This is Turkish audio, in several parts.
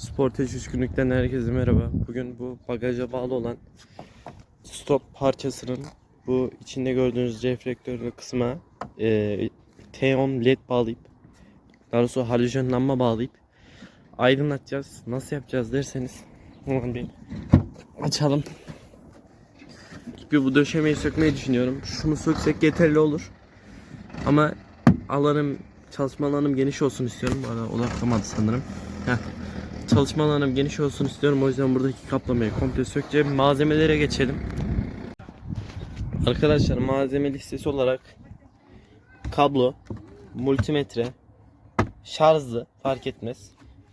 Sportage 3 günlükten herkese merhaba. Bugün bu bagaja bağlı olan stop parçasının bu içinde gördüğünüz reflektörlü kısma e, T10 led bağlayıp daha doğrusu halojen lamba bağlayıp aydınlatacağız. Nasıl yapacağız derseniz hemen bir açalım. Bir bu döşemeyi sökmeyi düşünüyorum. Şunu söksek yeterli olur. Ama alanım çalışma alanım geniş olsun istiyorum. Bu arada odaklamadı sanırım. Heh. Çalışma alanım geniş olsun istiyorum. O yüzden buradaki kaplamayı komple sökeceğim. Malzemelere geçelim. Arkadaşlar malzeme listesi olarak kablo, multimetre, şarjlı fark etmez.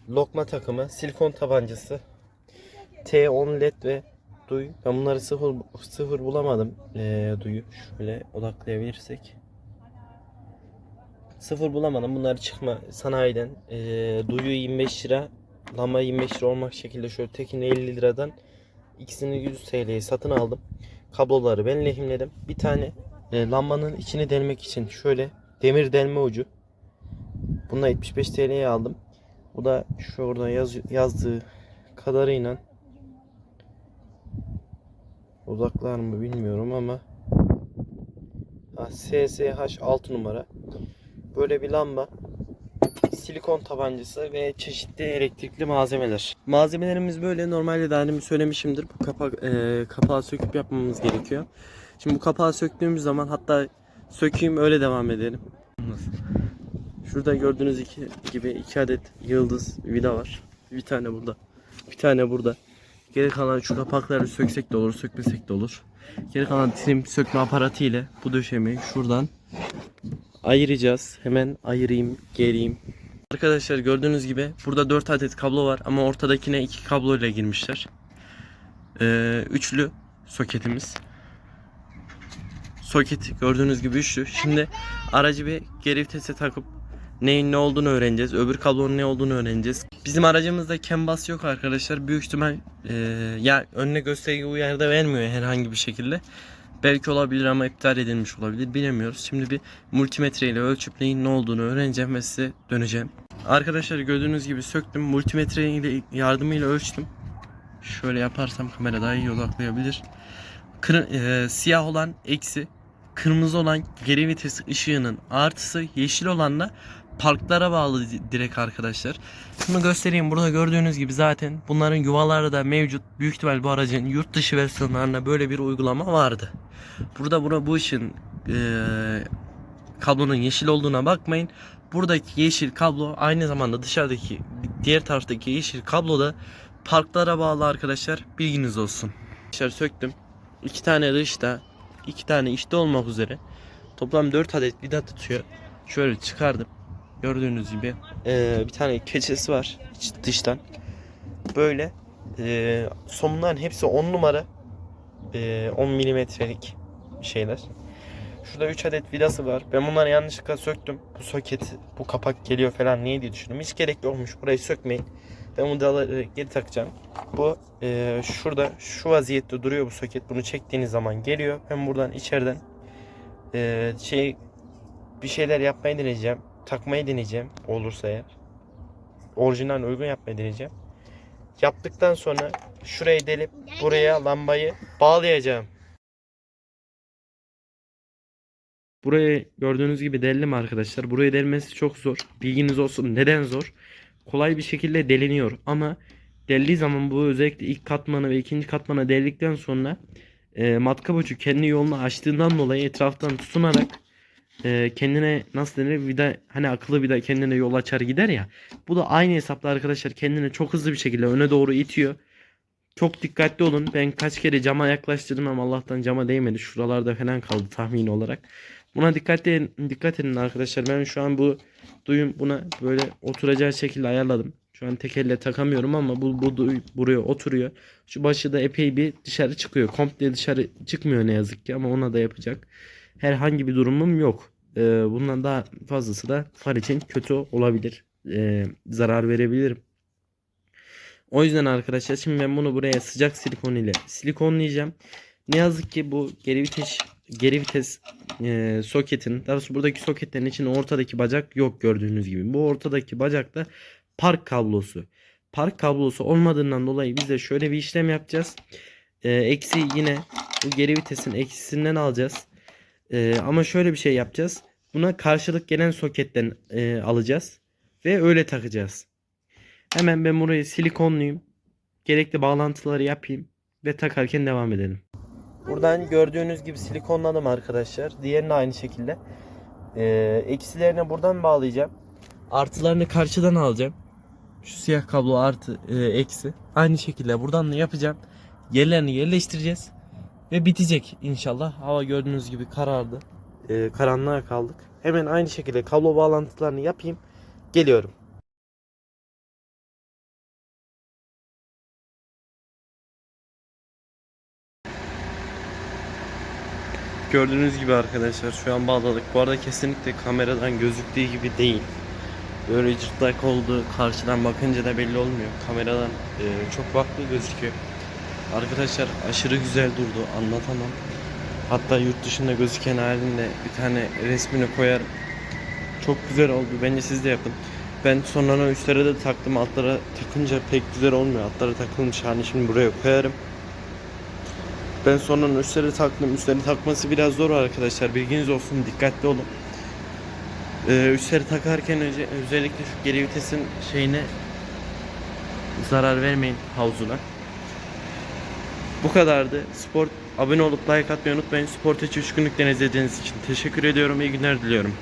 Lokma takımı, silikon tabancası, T10 led ve duy. Ben bunları sıfır, sıfır bulamadım. Ee, duyu şöyle odaklayabilirsek. Sıfır bulamadım. Bunları çıkma sanayiden. Ee, duyu 25 lira. Lamba 25 lira olmak şekilde şöyle tekini 50 liradan ikisini 100 TL'ye satın aldım. Kabloları ben lehimledim. Bir tane e, lambanın içini delmek için şöyle demir delme ucu. Bunu 75 TL'ye aldım. Bu da şurada yaz, yazdığı kadarıyla uzaklar mı bilmiyorum ama ha, SSH 6 numara. Böyle bir lamba silikon tabancası ve çeşitli elektrikli malzemeler. Malzemelerimiz böyle. Normalde de hani söylemişimdir. Bu kapak e, kapağı söküp yapmamız gerekiyor. Şimdi bu kapağı söktüğümüz zaman hatta sökeyim öyle devam edelim. Şurada gördüğünüz iki, gibi iki adet yıldız vida var. Bir tane burada. Bir tane burada. Geri kalan şu kapakları söksek de olur, sökmesek de olur. Geri kalan trim sökme aparatı ile bu döşemeyi şuradan ayıracağız. Hemen ayırayım, gereyim. Arkadaşlar gördüğünüz gibi burada 4 adet kablo var ama ortadakine 2 kablo ile girmişler. Ee, üçlü soketimiz. Soket gördüğünüz gibi üçlü. Şimdi aracı bir geri vitese takıp neyin ne olduğunu öğreneceğiz. Öbür kablonun ne olduğunu öğreneceğiz. Bizim aracımızda bus yok arkadaşlar. Büyük ihtimal e, ya önüne gösterge uyarıda vermiyor herhangi bir şekilde. Belki olabilir ama iptal edilmiş olabilir. Bilemiyoruz. Şimdi bir multimetre ile ölçüp neyin ne olduğunu öğreneceğim ve size döneceğim. Arkadaşlar gördüğünüz gibi söktüm. Multimetre ile yardımıyla ölçtüm. Şöyle yaparsam kamera daha iyi odaklayabilir. Kır, e, siyah olan eksi, kırmızı olan geri vites ışığının artısı, yeşil olanla parklara bağlı di- direkt arkadaşlar. Şunu göstereyim. Burada gördüğünüz gibi zaten bunların yuvaları da mevcut. Büyük ihtimal bu aracın yurt dışı versiyonlarında böyle bir uygulama vardı. Burada buna bu ışın eee, kablonun yeşil olduğuna bakmayın. Buradaki yeşil kablo aynı zamanda dışarıdaki diğer taraftaki yeşil kablo da parklara bağlı arkadaşlar. Bilginiz olsun. Arkadaşlar söktüm. İki tane dışta, iki tane içte olmak üzere toplam 4 adet vida tutuyor. Şöyle çıkardım. Gördüğünüz gibi eee, bir tane keçesi var dıştan. Böyle eee somunların hepsi 10 numara. Eee, 10 milimetrelik şeyler. Şurada 3 adet vidası var. Ben bunları yanlışlıkla söktüm. Bu soket, bu kapak geliyor falan niye diye düşündüm. Hiç gerek yokmuş. Burayı sökmeyin. Ben bu vidaları geri takacağım. Bu eee, şurada şu vaziyette duruyor bu soket. Bunu çektiğiniz zaman geliyor. Ben buradan içeriden eee, şey bir şeyler yapmayı deneyeceğim. Takmayı deneyeceğim olursa eğer. Orijinal uygun yapmayı deneyeceğim. Yaptıktan sonra şurayı delip buraya lambayı bağlayacağım. Burayı gördüğünüz gibi deldim arkadaşlar. Burayı delmesi çok zor. Bilginiz olsun. Neden zor? Kolay bir şekilde deliniyor ama deldiği zaman bu özellikle ilk katmanı ve ikinci katmanı deldikten sonra e, matkap ucu kendi yolunu açtığından dolayı etraftan tutunarak e, kendine nasıl denir vida hani akıllı vida kendine yol açar gider ya. Bu da aynı hesapla arkadaşlar kendini çok hızlı bir şekilde öne doğru itiyor. Çok dikkatli olun. Ben kaç kere cama yaklaştırdım ama Allah'tan cama değmedi. Şuralarda falan kaldı tahmin olarak. Buna dikkat edin, dikkat edin arkadaşlar. Ben şu an bu duyum buna böyle oturacağı şekilde ayarladım. Şu an tek elle takamıyorum ama bu, bu duy buraya oturuyor. Şu başı da epey bir dışarı çıkıyor. Komple dışarı çıkmıyor ne yazık ki ama ona da yapacak. Herhangi bir durumum yok. Ee, bundan daha fazlası da far için kötü olabilir. Ee, zarar verebilirim. O yüzden arkadaşlar şimdi ben bunu buraya sıcak silikon ile silikonlayacağım. Ne yazık ki bu geri vites geri vites e, soketin daha doğrusu buradaki soketlerin için ortadaki bacak yok gördüğünüz gibi. Bu ortadaki bacak da park kablosu. park kablosu olmadığından dolayı biz de şöyle bir işlem yapacağız. Ee, eksi yine bu geri vitesin eksisinden alacağız. Ee, ama şöyle bir şey yapacağız. Buna karşılık gelen soketten e, alacağız. Ve öyle takacağız. Hemen ben burayı silikonluyum. Gerekli bağlantıları yapayım. Ve takarken devam edelim. Buradan gördüğünüz gibi silikonladım arkadaşlar. Diğerini aynı şekilde. Ee, eksilerini buradan bağlayacağım. Artılarını karşıdan alacağım. Şu siyah kablo artı e, eksi. Aynı şekilde buradan da yapacağım. Yerlerini yerleştireceğiz. Ve bitecek inşallah. Hava gördüğünüz gibi karardı. Ee, karanlığa kaldık. Hemen aynı şekilde kablo bağlantılarını yapayım. Geliyorum. Gördüğünüz gibi arkadaşlar şu an bağladık. Bu arada kesinlikle kameradan gözüktüğü gibi değil. Böyle cırtlak olduğu karşıdan bakınca da belli olmuyor. Kameradan e, çok farklı gözüküyor. Arkadaşlar aşırı güzel durdu anlatamam. Hatta yurt dışında gözüken halinde bir tane resmini koyar. Çok güzel oldu. Bence siz de yapın. Ben sonradan üstlere de taktım. Altlara takınca pek güzel olmuyor. Altlara takılmış hani şimdi buraya koyarım. Ben sonradan üstleri taktım. Üstleri takması biraz zor arkadaşlar. Bilginiz olsun. Dikkatli olun. Ee, üstleri takarken önce özellikle şu geri vitesin şeyine zarar vermeyin havuzuna. Bu kadardı. Spor abone olup like atmayı unutmayın. Spor Teçi 3 günlükten izlediğiniz için teşekkür ediyorum. İyi günler diliyorum.